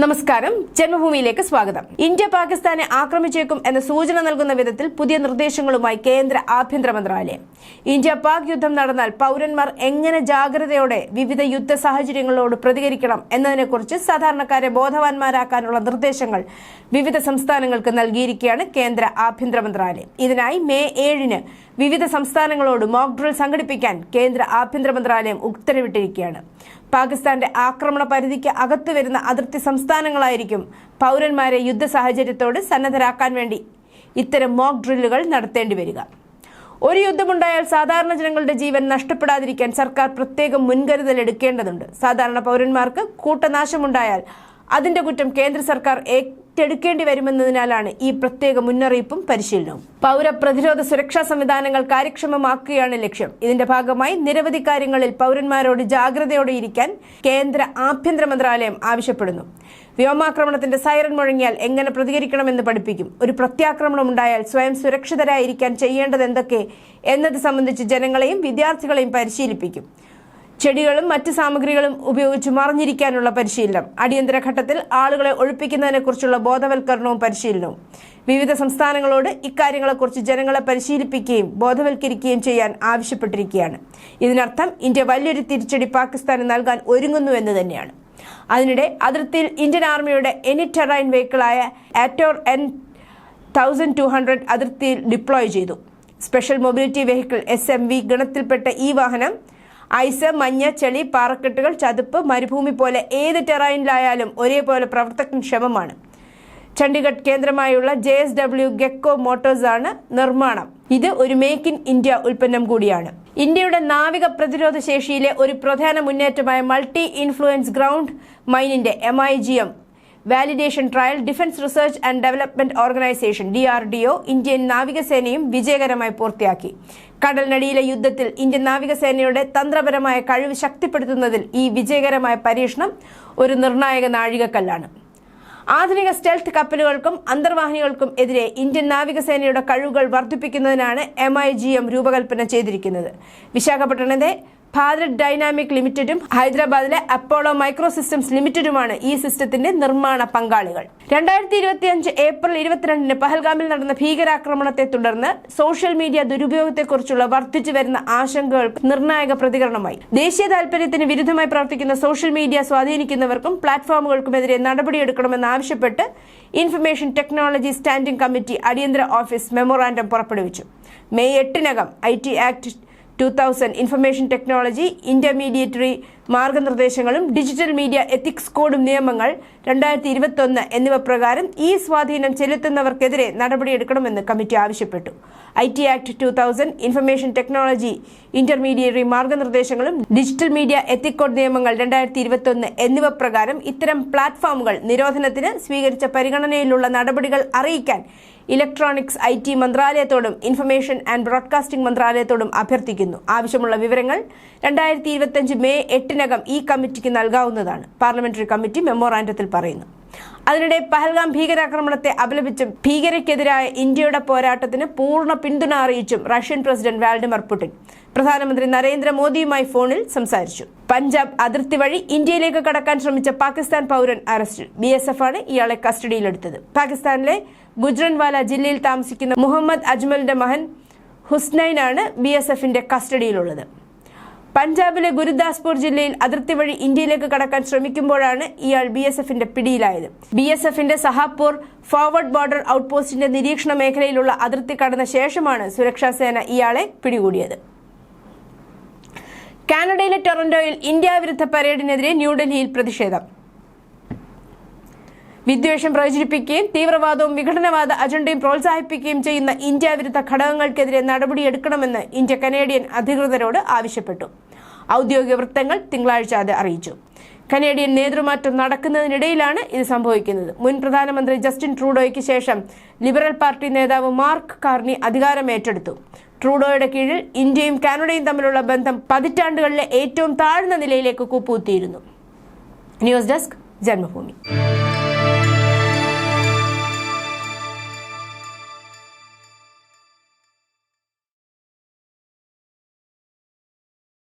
നമസ്കാരം. ജന്മഭൂമിയിലേക്ക് സ്വാഗതം. ഇന്ത്യ പാകിസ്ഥാനെ ആക്രമിച്ചേക്കും എന്ന സൂചന നൽകുന്ന വിധത്തിൽ പുതിയ നിർദ്ദേശങ്ങളുമായി കേന്ദ്ര ആഭ്യന്തര മന്ത്രാലയം. ഇന്ത്യ പാക് യുദ്ധം നടന്നാൽ പൗരന്മാർ എങ്ങനെ ജാഗ്രതയോടെ വിവിധ യുദ്ധ സാഹചര്യങ്ങളോട് പ്രതികരിക്കണം എന്നതിനെക്കുറിച്ച് സാധാരണക്കാരെ ബോധവാന്മാരാക്കാനുള്ള നിർദ്ദേശങ്ങൾ വിവിധ സംസ്ഥാനങ്ങൾക്ക് നൽകിയിരിക്കുകയാണ് കേന്ദ്ര ആഭ്യന്തര മന്ത്രാലയം. ഇതിനായി മെയ് ഏഴിന് വിവിധ സംസ്ഥാനങ്ങളോട് മോക്ഡ്രിൽ സംഘടിപ്പിക്കാൻ കേന്ദ്ര ആഭ്യന്തര മന്ത്രാലയം ഉത്തരവിട്ടിരിക്കുകയാണ്. പാകിസ്ഥാന്റെ ആക്രമണ പരിധിക്ക് അകത്തു വരുന്ന അതിർത്തി സംസ്ഥാനങ്ങളായിരിക്കും പൗരന്മാരെ യുദ്ധ സാഹചര്യത്തോട് സന്നദ്ധരാക്കാൻ വേണ്ടി ഇത്തരം മോക്ക് ഡ്രില്ലുകൾ നടത്തേണ്ടി വരിക. ഒരു യുദ്ധമുണ്ടായാൽ സാധാരണ ജനങ്ങളുടെ ജീവൻ നഷ്ടപ്പെടാതിരിക്കാൻ സർക്കാർ പ്രത്യേകം മുൻകരുതൽ എടുക്കേണ്ടതുണ്ട്. സാധാരണ പൗരന്മാർക്ക് കൂട്ടനാശമുണ്ടായാൽ അതിന്റെ കുറ്റം കേന്ദ്ര സർക്കാർ ഏറ്റെടുക്കേണ്ടി വരുമെന്നതിനാലാണ് ഈ പ്രത്യേക മുന്നറിയിപ്പും പരിശീലനവും. പൗരപ്രതിരോധ സുരക്ഷാ സംവിധാനങ്ങൾ കാര്യക്ഷമമാക്കുകയാണ് ലക്ഷ്യം. ഇതിന്റെ ഭാഗമായി നിരവധി കാര്യങ്ങളിൽ പൗരന്മാരോട് ജാഗ്രതയോടെ ഇരിക്കാൻ കേന്ദ്ര ആഭ്യന്തര മന്ത്രാലയം ആവശ്യപ്പെടുന്നു. വ്യോമാക്രമണത്തിന്റെ സൈറൻ മുഴങ്ങിയാൽ എങ്ങനെ പ്രതികരിക്കണമെന്ന് പഠിപ്പിക്കും. ഒരു പ്രത്യാക്രമണം ഉണ്ടായാൽ സ്വയം സുരക്ഷിതരായിരിക്കാൻ ചെയ്യേണ്ടത് എന്തൊക്കെ എന്നത് സംബന്ധിച്ച് ജനങ്ങളെയും വിദ്യാർത്ഥികളെയും പരിശീലിപ്പിക്കും. ചെടികളും മറ്റ് സാമഗ്രികളും ഉപയോഗിച്ച് മറിഞ്ഞിരിക്കാനുള്ള പരിശീലനം. അടിയന്തര ഘട്ടത്തിൽ ആളുകളെ ഒഴിപ്പിക്കുന്നതിനെക്കുറിച്ചുള്ള ബോധവൽക്കരണവും പരിശീലനവും. വിവിധ സംസ്ഥാനങ്ങളോട് ഇക്കാര്യങ്ങളെക്കുറിച്ച് ജനങ്ങളെ പരിശീലിപ്പിക്കുകയും ബോധവൽക്കരിക്കുകയും ചെയ്യാൻ ആവശ്യപ്പെട്ടിരിക്കുകയാണ്. ഇതിനർത്ഥം ഇന്ത്യ വലിയൊരു തിരിച്ചടി പാകിസ്ഥാന് നൽകാൻ ഒരുങ്ങുന്നു എന്ന് തന്നെയാണ്. അതിനിടെ അതിർത്തിയിൽ ഇന്ത്യൻ ആർമിയുടെ any terrain വെഹിക്കിളായ ATOR N thousand two hundred അതിർത്തിയിൽ ഡിപ്ലോയ് ചെയ്തു. Special mobility vehicle S M V ഗണത്തിൽപ്പെട്ട ഈ വാഹനം ഐസ് മഞ്ഞ ചെളി പാറക്കെട്ടുകൾ ചതുപ്പ് മരുഭൂമി പോലെ ഏത് ടെറൈനിലായാലും ഒരേപോലെ പ്രവർത്തനക്ഷമമാണ് ചണ്ഡീഗഡ് കേന്ദ്രമായുള്ള ജെ എസ് ഡബ്ല്യു ഗെക്കോ മോട്ടോഴ്സാണ് നിർമ്മാണം. ഇത് ഒരു മേക്ക് ഇൻ ഇന്ത്യ ഉൽപ്പന്നം കൂടിയാണ്. ഇന്ത്യയുടെ നാവിക പ്രതിരോധ ശേഷിയിലെ ഒരു പ്രധാന മുന്നേറ്റമായ multi influence ground മൈനിന്റെ M I G M validation trial defence research and development organisation D R D O Indian നാവികസേനയും വിജയകരമായി പൂർത്തിയാക്കി. കടൽനടിയിലെ യുദ്ധത്തിൽ ഇന്ത്യൻ നാവികസേനയുടെ തന്ത്രപരമായ കഴിവ് ശക്തിപ്പെടുത്തുന്നതിൽ ഈ വിജയകരമായ പരീക്ഷണം ഒരു നിർണായക നാഴികക്കല്ലാണ്. ആധുനിക സ്റ്റെൽത്ത് കപ്പലുകൾക്കും അന്തർവാഹിനികൾക്കും എതിരെ ഇന്ത്യൻ നാവികസേനയുടെ കഴിവുകൾ വർദ്ധിപ്പിക്കുന്നതിനാണ് എം രൂപകൽപ്പന ചെയ്തിരിക്കുന്നത്. വിശാഖപട്ടണത്തെ ഭാരത് ഡൈനാമിക് ലിമിറ്റഡും ഹൈദരാബാദിലെ അപ്പോളോ മൈക്രോ സിസ്റ്റംസ് ലിമിറ്റഡുമാണ് ഈ സിസ്റ്റത്തിന്റെ നിർമ്മാണ പങ്കാളികൾ. രണ്ടായിരത്തി ഇരുപത്തിയഞ്ച് ഏപ്രിൽ ഇരുപത്തിരണ്ടിന് പഹൽഗാമിൽ നടന്ന ഭീകരാക്രമണത്തെ തുടർന്ന് സോഷ്യൽ മീഡിയ ദുരുപയോഗത്തെക്കുറിച്ചുള്ള വർദ്ധിച്ചു വരുന്ന ആശങ്കകൾ നിർണായക പ്രതികരണമായി. ദേശീയ താൽപര്യത്തിന് വിരുദ്ധമായി പ്രവർത്തിക്കുന്ന സോഷ്യൽ മീഡിയ സ്വാധീനിക്കുന്നവർക്കും പ്ലാറ്റ്ഫോമുകൾക്കുമെതിരെ നടപടിയെടുക്കണമെന്നാവശ്യപ്പെട്ട് ഇൻഫർമേഷൻ ടെക്നോളജി സ്റ്റാൻഡിംഗ് കമ്മിറ്റി അടിയന്തര ഓഫീസ് മെമ്മോറാൻഡം പുറപ്പെടുവിച്ചു. May എട്ടിനകം I T act two thousand information technology intermediary മാർഗനിർദ്ദേശങ്ങളും digital media ethics കോഡും നിയമങ്ങൾ രണ്ടായിരത്തി ഇരുപത്തൊന്ന് എന്നിവ പ്രകാരം ഈ സ്വാധീനം ചെലുത്തുന്നവർക്കെതിരെ നടപടിയെടുക്കണമെന്ന് കമ്മിറ്റി ആവശ്യപ്പെട്ടു. I T act two thousand information technology intermediary മാർഗനിർദ്ദേശങ്ങളും digital media ethic code നിയമങ്ങൾ രണ്ടായിരത്തി ഇരുപത്തൊന്ന് എന്നിവ പ്രകാരം ഇത്തരം പ്ലാറ്റ്ഫോമുകൾ നിരോധനത്തിന് സ്വീകരിച്ച പരിഗണനയിലുള്ള നടപടികൾ അറിയിക്കാൻ ഇലക്ട്രോണിക്സ് ഐ മന്ത്രാലയത്തോടും ഇൻഫർമേഷൻ ആൻഡ് ബ്രോഡ്കാസ്റ്റിംഗ് മന്ത്രാലയത്തോടും അഭ്യർത്ഥിക്കുന്നു. ആവശ്യമുള്ള വിവരങ്ങൾ രണ്ടായിരത്തി ഇരുപത്തിയഞ്ച് മെയ് എട്ടിനകം ഈ കമ്മിറ്റിക്ക് നൽകാവുന്നതാണ്. പാർലമെന്ററി കമ്മിറ്റി മെമ്മോറാൻഡത്തിൽ പറയുന്നു. അതിനിടെ പഹൽഗാം ഭീകരാക്രമണത്തെ അപലപിച്ചും ഭീകരയ്ക്കെതിരായ ഇന്ത്യയുടെ പോരാട്ടത്തിന് പൂർണ പിന്തുണ അറിയിച്ചും റഷ്യൻ പ്രസിഡന്റ് വ്ളാഡിമിർ പുടിൻ പ്രധാനമന്ത്രി നരേന്ദ്രമോദിയുമായി ഫോണിൽ സംസാരിച്ചു. പഞ്ചാബ് അതിർത്തി വഴി ഇന്ത്യയിലേക്ക് കടക്കാൻ ശ്രമിച്ച പാകിസ്ഥാൻ പൗരൻ അറസ്റ്റിൽ ബി എസ് എഫ് ആണ് ഇയാളെ കസ്റ്റഡിയിലെടുത്തത്. പാകിസ്ഥാനിലെ ഗുജ്റൻവാല ജില്ലയിൽ താമസിക്കുന്ന മുഹമ്മദ് അജ്മലിന്റെ മകൻ ഹുസ്നൈനാണ് ബി എസ് എഫിന്റെ കസ്റ്റഡിയിലുള്ളത്. പഞ്ചാബിലെ ഗുരുദാസ്പൂർ ജില്ലയിൽ അതിർത്തി വഴി ഇന്ത്യയിലേക്ക് കടക്കാൻ ശ്രമിക്കുമ്പോഴാണ് ഇയാൾ ബി എസ് എഫിന്റെ പിടിയിലായത്. ബി എസ് എഫിന്റെ സഹാപൂർ ഫോർവേഡ് ബോർഡർ ഔട്ട്പോസ്റ്റിന്റെ നിരീക്ഷണ മേഖലയിലുള്ള അതിർത്തി കടന്ന ശേഷമാണ് സുരക്ഷാ സേന ഇയാളെ പിടികൂടിയത്. കാനഡയിലെ ടൊറന്റോയിൽ ഇന്ത്യ വിരുദ്ധ പരേഡിനെതിരെ ന്യൂഡൽഹിയിൽ പ്രതിഷേധം. വിദ്വേഷം പ്രചരിപ്പിക്കുകയും തീവ്രവാദവും വിഘടനവാദ അജണ്ടയും പ്രോത്സാഹിപ്പിക്കുകയും ചെയ്യുന്ന ഇന്ത്യ വിരുദ്ധ ഘടകങ്ങൾക്കെതിരെ നടപടിയെടുക്കണമെന്ന് ഇന്ത്യ കനേഡിയൻ അധികൃതരോട് ആവശ്യപ്പെട്ടു. ഔദ്യോഗിക വൃത്തങ്ങൾ തിങ്കളാഴ്ച അത് അറിയിച്ചു. കനേഡിയൻ നേതൃമാറ്റം നടക്കുന്നതിനിടയിലാണ് ഇത് സംഭവിക്കുന്നത്. മുൻ പ്രധാനമന്ത്രി ജസ്റ്റിൻ ട്രൂഡോയ്ക്ക് ശേഷം ലിബറൽ പാർട്ടി നേതാവ് മാർക്ക് കാർണി അധികാരമേറ്റെടുത്തു ട്രൂഡോയുടെ കീഴിൽ ഇന്ത്യയും കാനഡയും തമ്മിലുള്ള ബന്ധം പതിറ്റാണ്ടുകളിലെ ഏറ്റവും താഴ്ന്ന നിലയിലേക്ക് കൂപ്പുകുത്തിയിരുന്നു. News desk Janmabhumi.